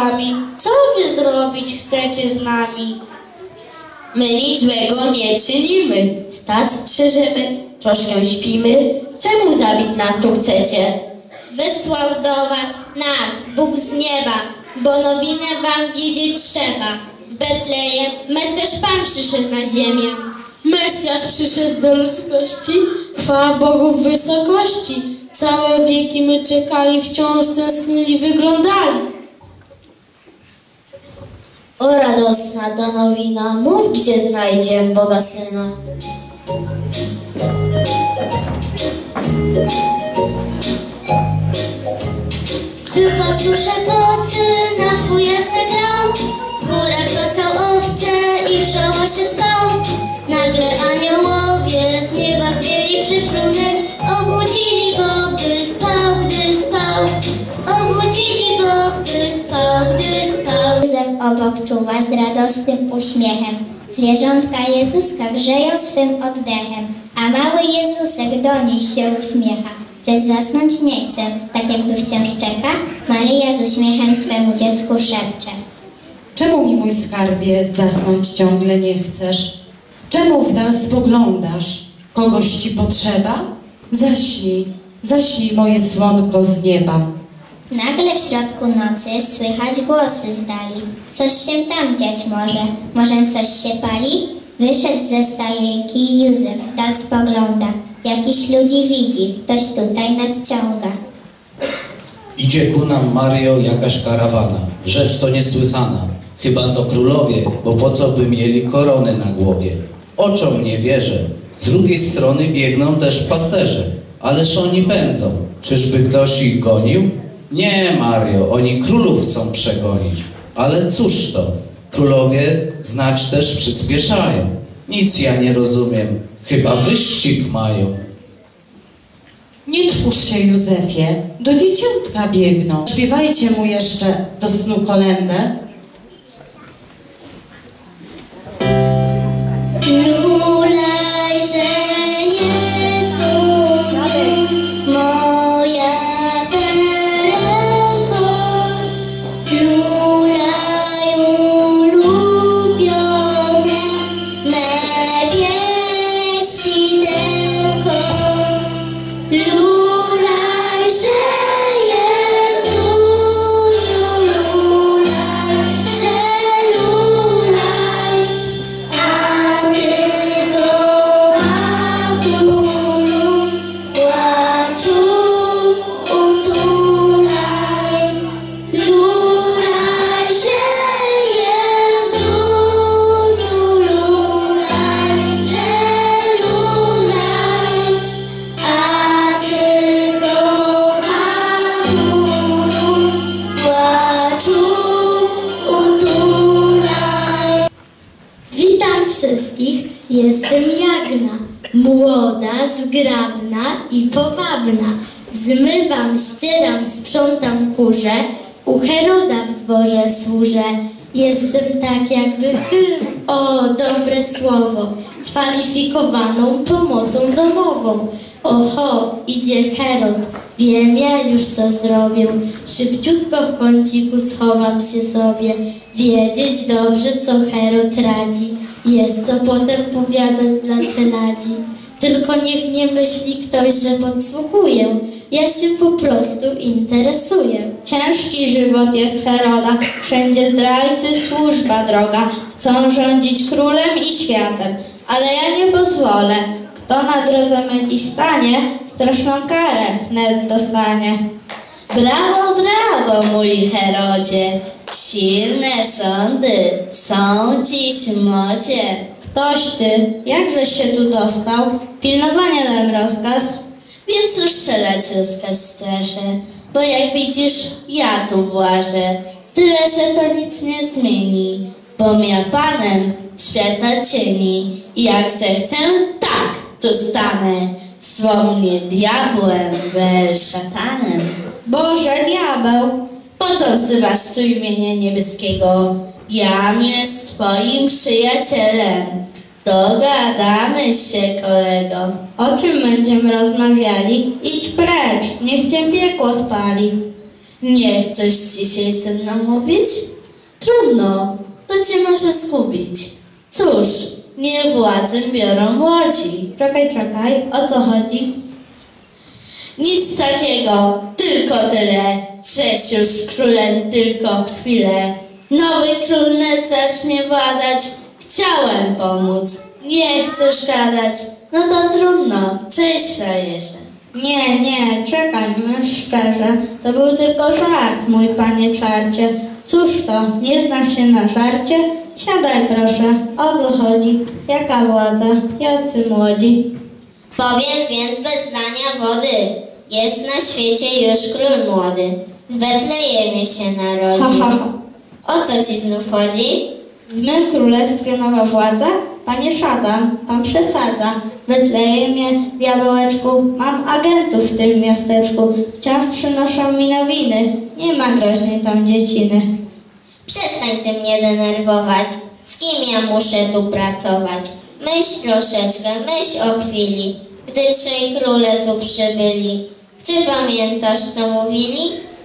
skrzydłami, co wy zrobić chcecie z nami? My nic złego nie czynimy. Stać strzeżemy, troszkę śpimy. Czemu zabić nas tu chcecie? Wysłał do was nas, Bóg z nieba, bo nowinę wam wiedzieć trzeba. W Betlejem Mesjasz Pan przyszedł na ziemię. Mesjasz przyszedł do ludzkości, chwała Bogu w wysokości. Całe wieki my czekali, wciąż tęsknili, wyglądali. O radosna to nowina, mów gdzie znajdzie Boga Syna. Był pastusze bosy, na fujarce grał, w górach pasał owce i w szałasie spał. Nagle aniołowie z nieba wzięli obok czuwa z radosnym uśmiechem. Zwierzątka Jezuska grzeją swym oddechem, a mały Jezusek do nich się uśmiecha. Lecz zasnąć nie chce, tak jakby wciąż czeka, Maryja z uśmiechem swemu dziecku szepcze. Czemu mi, mój skarbie, zasnąć ciągle nie chcesz? Czemu w nas spoglądasz? Kogoś ci potrzeba? Zaśnij, zaśnij moje słonko z nieba. Nagle w środku nocy słychać głosy z dali. Coś się tam dziać może, może coś się pali? Wyszedł ze stajejki Józef, w spogląda. Jakiś ludzi widzi, ktoś tutaj nadciąga. Idzie ku nam, Mario, jakaś karawana. Rzecz to niesłychana. Chyba to królowie, bo po co by mieli korony na głowie? Oczom nie wierzę. Z drugiej strony biegną też pasterze. Ależ oni pędzą. Czyżby ktoś ich gonił? Nie, Mario, oni królów chcą przegonić. Ale cóż to? Królowie znać też przyspieszają. Nic ja nie rozumiem. Chyba wyścig mają. Nie trwóż się, Józefie, do dzieciątka biegną. Śpiewajcie mu jeszcze do snu kolędę. Zgrabna i powabna. Zmywam, ścieram, sprzątam kurze, u Heroda w dworze służę. Jestem tak jakby, o, dobre słowo, kwalifikowaną pomocą domową. Oho, idzie Herod, wiem ja już co zrobię. Szybciutko w kąciku schowam się sobie. Wiedzieć dobrze, co Herod radzi. Jest co potem powiadać dla czeladzi. Tylko niech nie myśli ktoś, że podsłuchuję. Ja się po prostu interesuję. Ciężki żywot jest Heroda, wszędzie zdrajcy, służba droga, chcą rządzić królem i światem, ale ja nie pozwolę. Kto na drodze myli stanie, straszną karę wnet dostanie. Brawo, brawo, mój Herodzie! Silne rządy są dziś w modzie. Ktoś ty, jakżeś się tu dostał? Pilnowanie dałem rozkaz. Więc rozstrzelać rozkaz straszę, bo jak widzisz, ja tu włażę. Tyle, że to nic nie zmieni, bo ja panem świata cieni. I jak zechcę, tak tu stanę. Swą mnie diabłem, bel szatanem. Boże, diabeł! Po co wzywasz tu imienia niebieskiego? Jam jest twoim przyjacielem. Dogadamy się, kolego. O czym będziemy rozmawiali? Idź precz, niech cię piekło spali. Nie chcesz dzisiaj ze mną mówić? Trudno, to cię może zgubić. Cóż, nie władzę biorą łodzi. Czekaj, czekaj, o co chodzi? Nic takiego, tylko tyle. Żeś już królem tylko chwilę. Nowy król net zacznie władać. Chciałem pomóc. Nie chcesz gadać. No to trudno. Cześć, frajerze. Nie, nie, czekaj, mówiąc szczerze, to był tylko żart, mój panie czarcie. Cóż to, nie znasz się na żarcie? Siadaj proszę, o co chodzi? Jaka władza? Jacy młodzi? Powiem więc bez zdania wody. Jest na świecie już król młody. W Betlejemie się Ha, narodził. ha, ha. O co ci znów chodzi? W mym królestwie nowa władza? Panie szatan, pan przesadza. Betlejemie, diabełeczku, mam agentów w tym miasteczku. Wciąż przynoszą mi nowiny. Nie ma groźnej tam dzieciny. Przestań ty mnie denerwować. Z kim ja muszę tu pracować? Myśl troszeczkę, myśl o chwili, gdy trzej króle tu przybyli. Czy pamiętasz, co mówili?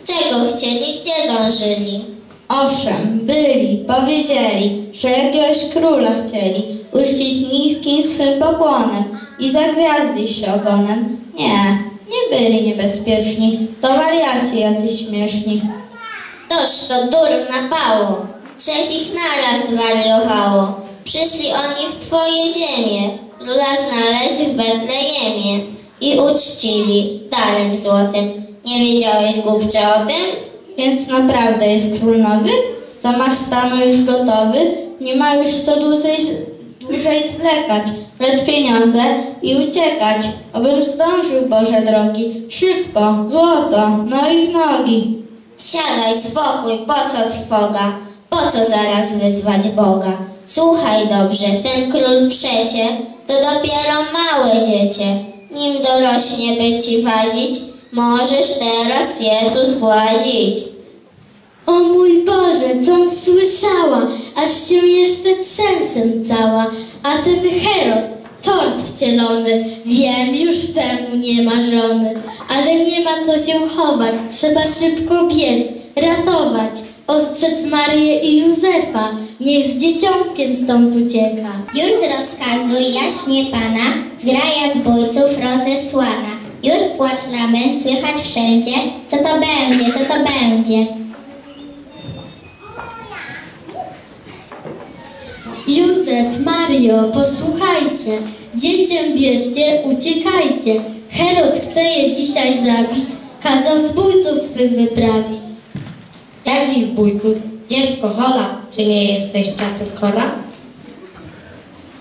Czego chcieli, gdzie dążyli? Owszem, byli, powiedzieli, że jakiegoś króla chcieli uczcić niskim swym pokłonem i zagwiazdzić się ogonem. Nie, nie byli niebezpieczni, to wariaci jacyś śmieszni. Toż to dur napało, trzech ich naraz zwariowało. Przyszli oni w twoje ziemię, króla znaleźć w Betlejemie i uczcili darem złotym. Nie wiedziałeś głupcze o tym? Więc naprawdę jest król nowy? Zamach stanu już gotowy? Nie ma już co dłużej, dłużej zwlekać, brać pieniądze i uciekać. Obym zdążył, Boże drogi. Szybko, złoto, no i w nogi. Siadaj, spokój, po co trwoga? Po co zaraz wyzwać Boga? Słuchaj dobrze, ten król przecie to dopiero małe dziecię. Nim dorośnie by ci wadzić, możesz teraz je tu zgładzić. O mój Boże, com słyszała, aż się jeszcze trzęsę cała, a ten Herod, tort wcielony, wiem, już temu nie ma żony, ale nie ma co się chować, trzeba szybko biec, ratować, ostrzec Marię i Józefa, niech z dzieciątkiem stąd ucieka. Już z rozkazu jaśnie Pana, zgraja zbójców rozesłana. Już płacz lament słychać wszędzie, co to będzie, co to będzie. Józef, Mario, posłuchajcie, dziecię bierzcie, uciekajcie. Herod chce je dzisiaj zabić, kazał zbójców swych wyprawić. Jakich bójków? Dziewko chola, czy nie jesteś czasem chora?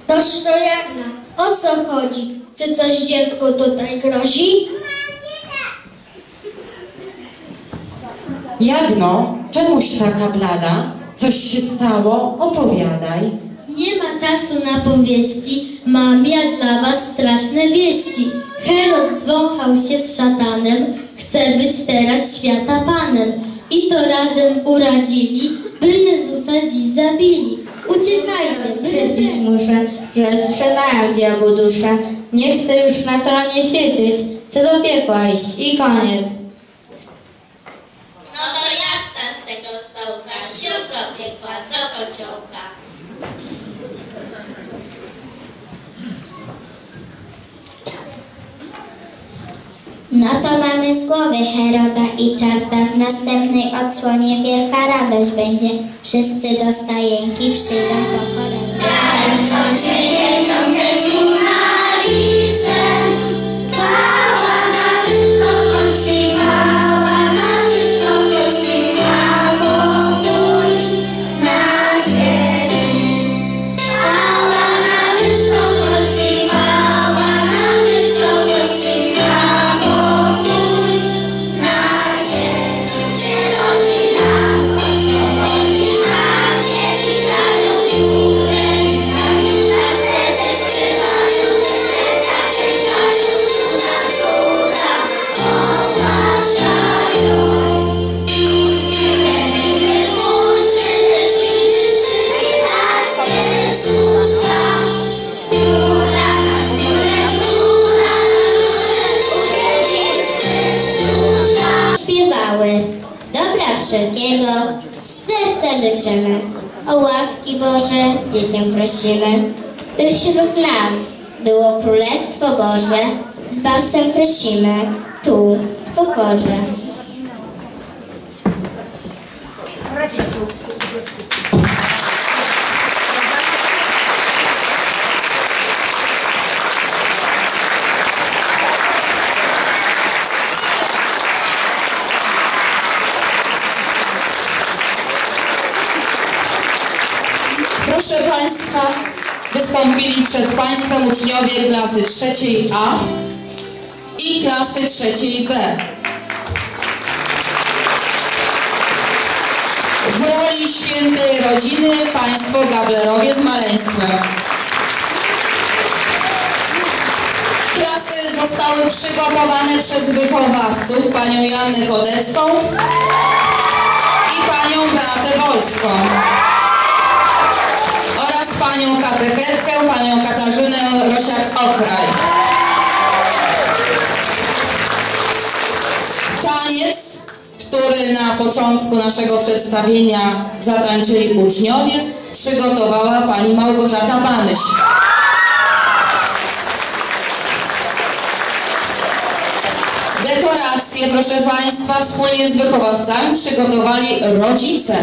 Toż to Jagna, o co chodzi? Czy coś dziecku tutaj grozi? Jagno, czemuś taka blada? Coś się stało? Opowiadaj. Nie ma czasu na powieści, mam ja dla was straszne wieści. Herod zwąchał się z szatanem, chce być teraz świata panem. I to razem uradzili, by Jezusa dziś zabili. Uciekajcie, Stwierdzić muszę, że sprzedałem diabłu duszę. Nie chcę już na tronie siedzieć, chcę do piekła iść i koniec. No to jazda z tego stołka, siup do piekła, do kociołka. No to mamy z głowy Heroda i czarta. W następnej odsłonie wielka radość będzie. Wszyscy do stajenki przyjdą po kolei. Bye. Boże dzieciom prosimy, by wśród nas było Królestwo Boże. Z Babsem prosimy, tu w pokorze Państwa, wystąpili przed Państwem uczniowie klasy trzeciej A i klasy trzeciej B. W roli świętej rodziny Państwo Gablerowie z maleństwem. Klasy zostały przygotowane przez wychowawców panią Jannę Chodecką i panią Beatę Wolską panią katechetkę, panią Katarzynę Rosiak-Okraj. Taniec, który na początku naszego przedstawienia zatańczyli uczniowie, przygotowała pani Małgorzata Banyś. Dekoracje, proszę Państwa, wspólnie z wychowawcami przygotowali rodzice